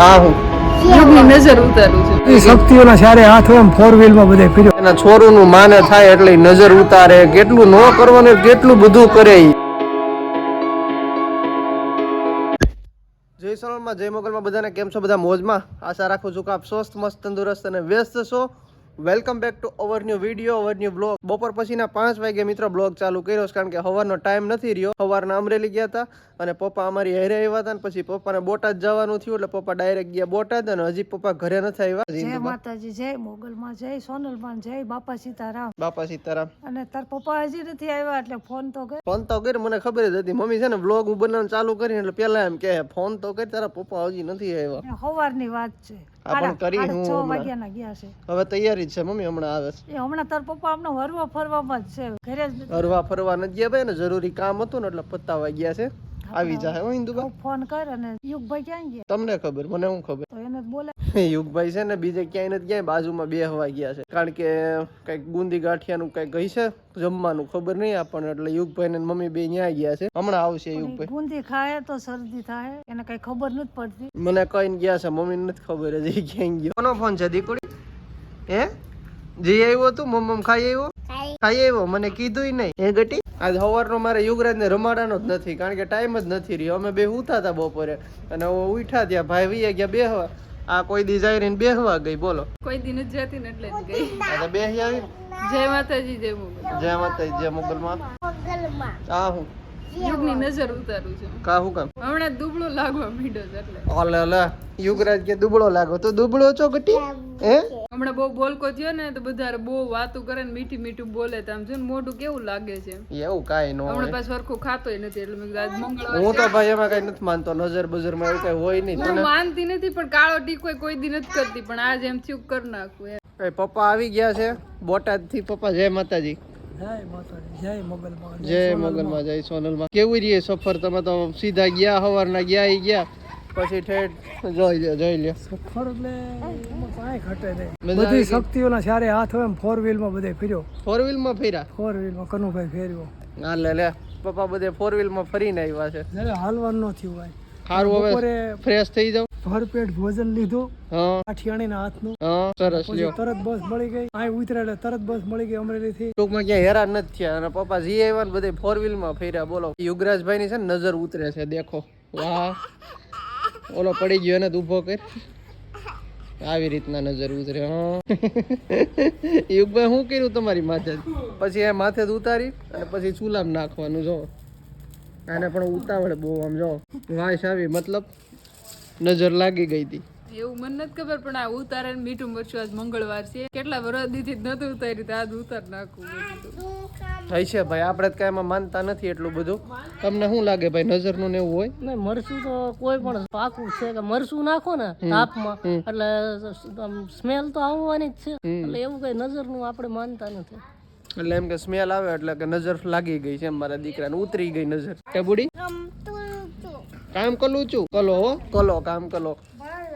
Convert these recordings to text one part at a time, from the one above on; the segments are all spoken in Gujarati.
હા હું. યુગની નજર ઉતારું છું? એ શક્તિઓના ચારે હાથ એમ ફોર વ્હીલમાં બધે ફર્યો. એના છોરુનું માને થાય એટલે નજર ઉતારે. કેટલું ન કરવાનું કેટલું બધું કરે જય સોનલમાં જય મોગલમાં બધાને કેમ છો? બધા મોજમાં? આશા રાખું છું કે આપ સ્વસ્થ મસ્ત તંદુરસ્ત અને વ્યસ્ત છો. Welcome back to our new video our new blog બપોર પછીના પાંચ વાગે મિત્રો બ્લોગ ચાલુ કર્યો છે કારણ કે સવારનો ટાઈમ નથી રહ્યો. સવારના અમરેલી ગયા હતા અને પપ્પા અમારી હેરે આવ્યા હતા પછી પપ્પાને બોટાદ જવાનું થયું એટલે પપ્પા ડાયરેક્ટ ગયા બોટાદ અને હજી પપ્પા ઘરે નથી આવ્યા. જય માતાજી જય મોગલમાં જય સોનલમાં જય બાપા સીતારામ. બાપા સીતારામ. અને તાર પપ્પા હજી નથી આવ્યા એટલે ફોન તો કર. ફોન તો કરી મને ખબર જ હતી. મમ્મી છે ને બ્લોગ હું બનાવવાનું ચાલુ કરીને એટલે પેલા એમ કે ફોન તો કરી તારા પપ્પા હજી નથી આવ્યા. સવારની વાત છે. હા, પણ કરી હું છ. વાગ્યાના ગયા છે. હવે તૈયારી છે મમ્મી હમણાં આવે છે. એ હમણાં તાર પપ્પા હમણાં હરવા ફરવામાં જ છે. ઘરે જ હરવા ફરવા નથી ગયા ભાઈ ને જરૂરી કામ હતું ને એટલે પતાવા ગયા છે. આવી જાય હો ઇન્દુબા ફોન કર અને યુગભાઈ ક્યાં ગયા? તમને ખબર મને હું ખબર. તો એને બોલે યુગભાઈ છે ને બીજે ક્યાંય નથી ગયા બાજુમાં બે હવા ગયા છે. કારણ કે કંઈક બુંદી ગાંઠિયાનું કંઈક ગઈ છે જમવાનું ખબર નહીં આપણને એટલે યુગભાઈ ને મમ્મી બે ન્યા ગયા છે. હમણાં આવશે યુગભાઈ. બુંદી ખાય તો શરદી થાય એને કઈ ખબર નથી પડતી. મને કઈ ગયા છે મમ્મી નથી ખબર હજી ક્યાંય ગયો. કોનો ફોન છે દીકુડી? હે? જી આવ્યો તું મમ્મ ખાઈ આવ્યો? ખાઈ. આવ્યો? મને કીધું નહીં. એ ગટી? આજ સવારનો મારે યુગરાજ ને રમાડાનો જ નથી કારણ કે ટાઈમ જ નથી રહ્યો. અમે બે ઉઠા હતા બપોરે અને ઉઠા ત્યાં ભાઈ વી ગયા બેહવા આ કોઈ રહીને બેહવા ગઈ બોલો. કોઈ દિન જ જતી ને એટલે જ ગઈ. તો બેહી આવી? જય માતાજી જય મુગલ. જય માતાજી જય મોગલમાં. આ હું? યુગની નજર ઉતારું છું. કાહું કામ? હમણાં દુબળો લાગવા મીડો એટલે. ઓલે ઓલે યુગરાજ કે દુબળો લાગો તો દુબળો છો ગટી હે? હમણાં બહુ બોલકો થયો ને તો બધા બહુ વાતું કરે ને મીઠી મીઠું બોલે તો આમ જો મોઢું કેવું લાગે છે? એવું કાઈ ન હમણાં પાછું સરખું ખાતોય નથી એટલે મેં આજ મંગળવાર હું તો ભાઈ એમાં કઈ નથી માનતો નજર બજરમાં એવું કઈ હોય નહીં હું માનતી નથી પણ કાળો ટીકો કોઈ દી નથી કરતી પણ આજ એમ થયું કર નાખું એ પપ્પા આવી ગયા છે બોટાદથી પપ્પા જય માતાજી. જય માતાજી જય મોગલમાં જય મોગલમાં જય સોનલમાં. કેવું રહી સફર? તમે તો સીધા ગયા સવારના ગયા ગયા. પછી ઠેઠ જોઈ લ્યો જોઈ લ્યો. સફર એટલે કાંઈ ઘટે નહીં. બધી શક્તિઓના ચારે હાથ હોય ફોર વ્હીલમાં બધે ફર્યો. ફોર વ્હીલમાં ફર્યા? ફોર વ્હીલમાં કનુભાઈ ફેર્યો. ના લે લે. પપ્પા બધે ફોર વ્હીલમાં ફરીને આવ્યા છે. જ્યારે હાલવાનું ન થયું ભાઈ. સારું હવે ફ્રેશ થઈ જાવ ભરપેટ ભોજન લીધું. હા. કાઠિયાણીના હાથનું. હા સરસ લ્યો. તરત બસ મળી ગઈ. આ ઉતરે એટલે તરત બસ મળી ગઈ અમરેલીથી. ટૂંકમાં ક્યાંય હેરાન નથી થયા. અને પપ્પા જી આવ્યા ને બધે ફોર વ્હીલમાં ફર્યા. બોલો. યુગરાજભાઈ ની છે ને નજર ઉતરે છે દેખો. વાહ. ઓલો પડી ગયો ને ઊભો કર. આવી રીતના નજર ઉતરે યુગભાઈ શું કર્યું તમારી માથે? પછી એ માથે જ ઉતારી અને પછી ચૂલામાં નાખવાનું, જો. આને પણ ઉતાવળ બહુ આમ, જો. વાસ આવી, મતલબ નજર લાગી ગઈ હતી. એવું મને નથી ખબર પણ આ ઉતારે મીઠું મરચું આજ મંગળવાર છે. કેટલા વર્ષ દીથી જ નતું ઉતારી તો આજ ઉતાર નાખું. થાય છે ભાઈ આપણે તો કાંઈ એમાં માનતા નથી એટલું બધું. તમને શું લાગે ભાઈ નજરનું ને એવું હોય? ને મરચું તો કોઈ પણ પાકું છે કે મરચું નાખો ને તાપમાં એટલે સ્મેલ તો આવવાની જ છે. એટલે એવું કઈ નજરનું આપણે માનતા નથી. એટલે એમ કે સ્મેલ આવે એટલે કે નજર લાગી ગઈ છે મારા દીકરાને ઉતરી ગઈ નજર. ટબુડી કામ કલું છું. કલો હો. કલો કામ કલો.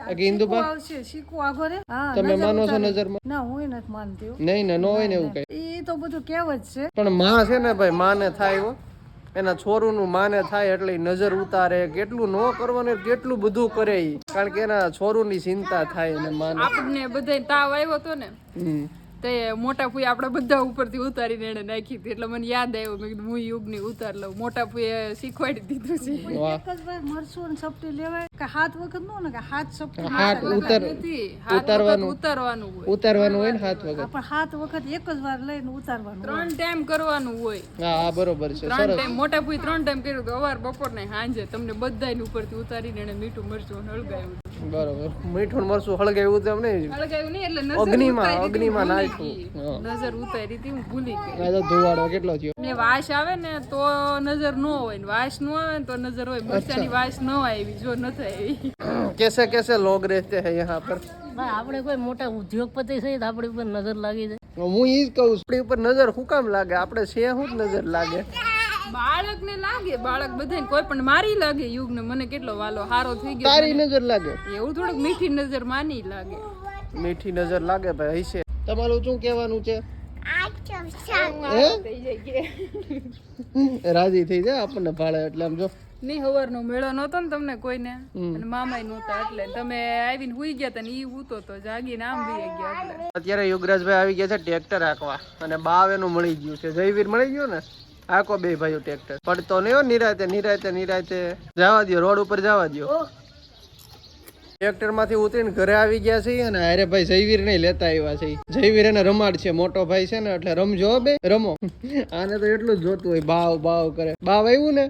બાકી ઇન્દુબા આવશે શીખવું આગો હા તમે માનો છો નજરમાં ના હું નથી માનતી નહીં ને ન હોય ને એવું કઈ. એ તો બધું કહેવત છે. પણ માં છે ને ભાઈ માને થાય હો. એના છોરુનું માને થાય એટલે નજર ઉતારે. કેટલું ન કરવાનું કેટલું બધું કરે ઈ. કારણ કે એના છોરુની ચિંતા થાય ને માને. આપણને બધાય તાવ આવ્યો હતો ને તે મોટા ફૂઈ આપણે બધા ઉપરથી ઉતારીને એને નાખી હતી. એટલે મને યાદ આવ્યું મેં કીધું હું યુગની ઉતાર લઉં. મોટા ફૂઈએ શીખવાડી દીધું છે. એક જ વાર મરચું ને સપટી લેવાય. કે હાથ વખત નો ને કે હાથ સપટી હાથ ઉતાર નથી. ઉતારવાનું. હોય. ઉતારવાનું હોય ને હાથ વગર પણ હાથ વખત એક જ વાર લઈને ઉતારવાનું ત્રણ ટાઈમ કરવાનું હોય. હા હા બરોબર છે. ત્રણ ટાઈમ મોટા ફૂઈ ત્રણ ટાઈમ કર્યું તો અવાર બપોર ને સાંજે તમને બધાને ઉપરથી ઉતારીને એને મીઠું મરચું હળગાવ્યું. બરોબર. મીઠું મરચું હળગાવ્યું તેમ નહીં? હળગાવ્યું નહીં એટલે નજર અગ્નિમાં ઉતારી અગ્નિમાં નાખ્યું. નજર ઉતારી હતી હું ભૂલી ગઈ. આ તો ધુવાડો કેટલો થયો? ને વાસ આવે ને તો નજર ન હોય ને વાસ ન આવે ને તો નજર હોય. મરચાની વાસ ન આવી જો ન એવી કેસે કેસે લોગ રહેતે હે યહાં પર? આપણે કોઈ મોટા ઉદ્યોગપતિ છે તો આપણી ઉપર નજર લાગી જાય. હું ઈ કહું આપણી ઉપર નજર હું કામ લાગે? આપણે છે હું જ નજર લાગે? બાળકને લાગે? બાળક બધાને કોઈ પણ મારી લાગે યુગને? મને કેટલો વાલો હારો થઈ ગયો તારી નજર લાગે? એવું થોડુંક મીઠી નજર માની લાગે. મીઠી નજર લાગે ભાઈ છે તમારું શું કહેવાનું છે? રાજી થઈ જાય આપણને ભાડે એટલે આમ જો. નહીં હવારનો મેળો નહોતો ને તમને કોઈને? અને મામાય નહોતા એટલે તમે આવીને હુઈ ગયા તા ને ઈ ઉતો તો જાગીને આમ બી ગયા એટલે. અત્યારે યુગરાજભાઈ આવી ગયા છે ટ્રેક્ટર હાંકવા અને બાવ એનું મળી ગયું છે. જયવીર મળી ગયું ને? હાકો બે ભાઈઓ ટ્રેક્ટર. પડતો નહીં હો નિરાતે નિરાતે નિરાતે. જવા દો રોડ ઉપર જવા દો ટ્રેક્ટરમાંથી ઉતરીને ઘરે આવી ગયા છે અને અરે ભાઈ જયવીર નહીં લેતા આવ્યા છે. જયવીર એને રમાડ છે મોટો ભાઈ છે ને એટલે રમજો બે. રમો. આને તો એટલું જ જોતું હોય બાવ બાવ કરે. બાવ આવ્યું ને?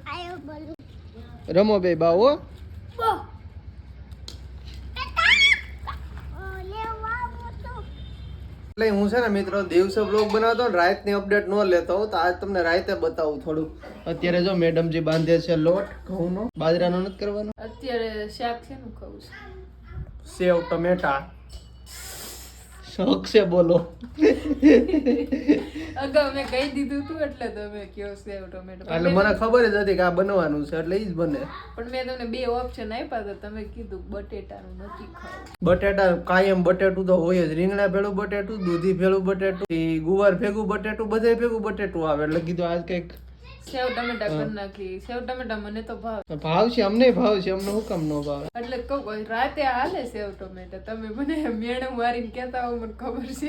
રમો બે બાવો હો. એટલે હું છે ને મિત્રો દિવસે બ્લોગ બનાવતો ને રાતની અપડેટ ન લેતો હોઉં તો આજ તમને રાતે બતાવું થોડું. અત્યારે જો મેડમજી બાંધે છે લોટ ઘઉંનો બાજરાનો નથી કરવાનો? અત્યારે શાક છે ને ખાવું છે? સેવ ટમેટા. શોખ છે બોલો. અગાઉ મેં કહી દીધું હતું એટલે તમે કયો સેવ ટોમેટો. એટલે મને ખબર જ હતી કે આ બનવાનું છે એટલે ઈ જ બને. પણ મેં તમને બે ઓપ્શન આપ્યા તો તમે કીધું બટેટાનું નથી ખાવું. બટેટા કાયમ બટેટું તો હોય જ. રીંગણા ભેળું બટેટું દૂધી ભેળું બટેટું ગુવાર ભેગું બટેટું બધે ભેગું બટેટું આવે. એટલે કીધું આજ કંઈક સેવ ટમેટા કરી નાખી. સેવ ટમેટા મને તો ભાવ. ભાવ છે અમને ભાવ છે અમને હું કામ નો ભાવ. એટલે કહું રાતે હાલે સેવ ટમેટા? તમે મને મેણું મારીને કહેતા હો મને ખબર છે.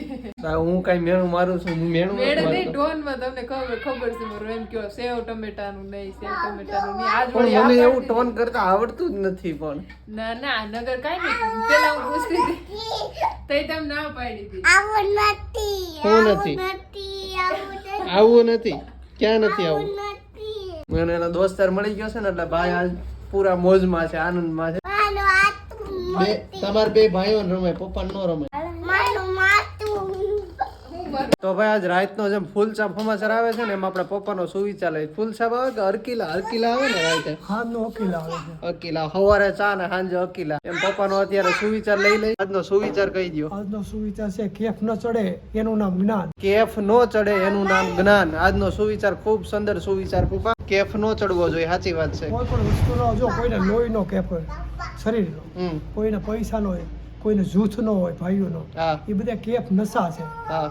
હું કઈ મેણું મારું છું હું મેણું મેણું નહીં મારતો. ટોનમાં તમને ખબર ખબર છે મારું એમ કયો સેવ ટમેટાનું નહીં સેવ ટમેટાનું નહીં. આજ પણ મને એવું ટોન કરતા આવડતું જ નથી પણ. ના ના નગર કાઈ નહીં. પેલા હું પૂછતી હતી. તઈ તમ ના પાડી હતી. હું નથી. આવું નથી ક્યાં નથી આવું? મને એનો દોસ્તાર મળી ગયો છે ને એટલે ભાઈ આજ પૂરા મોજમાં છે આનંદમાં છે. બે તમારા બે ભાઈઓ રમે પપ્પા નો રમે. તો ભાઈ આજ રાતનો જેમ ફૂલ ચાપ સમાચાર આવે છે ને એમાં આપણા પપ્પાનો સુવિચાર લઈ ફૂલ ચાપ આવે કે અરકીલા? અરકીલા આવે ને રાતે? આવે અકીલા. સવારે ચા ને સાંજે અકીલા. એમ પપ્પાનો અત્યારે સુવિચાર લઈ લઈ આજનો સુવિચાર કહી દો આજનો સુવિચાર છે કેફ ન ચડે એનું નામ જ્ઞાન. કેફ નો ચડે એનું નામ જ્ઞાન. આજનો સુવિચાર ખૂબ સુંદર સુવિચાર પપ્પા. કેફ નો ચડવો જોઈએ સાચી વાત છે. કોઈ પણ વસ્તુનો જો કોઈને લોહીનો કેફ હોય શરીરનો હમ. કોઈને પૈસાનો હોય કોઈને જૂથનો હોય ભાઈઓનો હા. એ બધા કેફ નશા છે.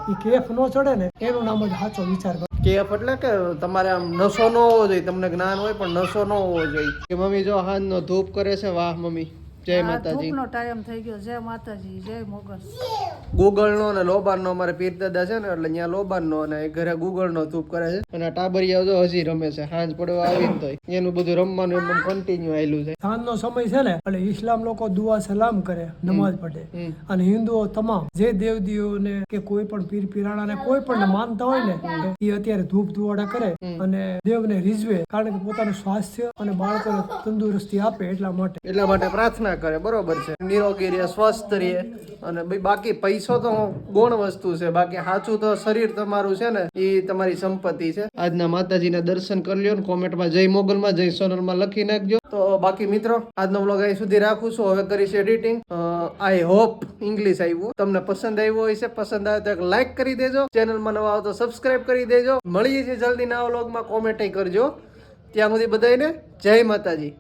એ કેફ નો ચડે ને એનું નામ જ સાચો વિચાર કેફ એટલે કે તમારે આમ નશો ન હોવો જોઈએ તમને જ્ઞાન હોય પણ નશો ન હોવો જોઈએ. કે મમ્મી જો હાથ નો ધૂપ કરે છે વાહ મમ્મી. જય માતાજી. ધૂપનો ટાઈમ થઈ ગયો. જય માતાજી જય મોગલ. ગૂગલ અને લોબાન નો અમારે પીર દાદા છે ને એટલે અહીંયા લોબાન અને ઘરે ગૂગલ ધૂપ કરે છે. અને ટાબરિયા જો હજી રમે છે હાંજ પડવા આવીને તોય. એનું બધું રમવાનું એમ કન્ટિન્યુ આવેલું છે. સાંજનો સમય છે ને એટલે ઇસ્લામ લોકો દુઆ સલામ કરે નમાજ પઢે અને હિન્દુઓ તમામ જે દેવદેવોને કે કોઈ પણ પીર પીરાણાને કોઈ પણ માનતા હોય ને એ અત્યારે ધૂપ ધુવાડા કરે અને દેવને રીઝવે કારણ કે પોતાનું સ્વાસ્થ્ય અને બાળકોને તંદુરસ્તી આપે એટલા માટે. એટલા માટે પ્રાર્થના કરે, બરોબર છે. નિરોગી રહે, સ્વસ્થ રહે અને ભાઈ બાકી પૈસો તો ગૌણ વસ્તુ છે, બાકી સાચું તો શરીર તમારું છે ને એ તમારી સંપત્તિ છે. આજના માતાજીના દર્શન કરી લ્યો કોમેન્ટમાં જય મોગલમાં, જય સોનલમાં લખી નાખજો. તો બાકી મિત્રો, આજનો વ્લોગ અહીં સુધી રાખું છું. હવે કરીશ એડિટિંગ. આઈ હોપ ઇંગ્લિશ આવ્યું તમને પસંદ આવ્યું હોય છે, પસંદ આવે તો એક લાઈક કરી દેજો. ચેનલમાં નવા આવો તો સબસ્ક્રાઇબ કરી દેજો. મળીએ છીએ જલ્દી નવા વ્લોગમાં. કોમેન્ટ કરજો. ત્યાં સુધી બધાને જય માતાજી.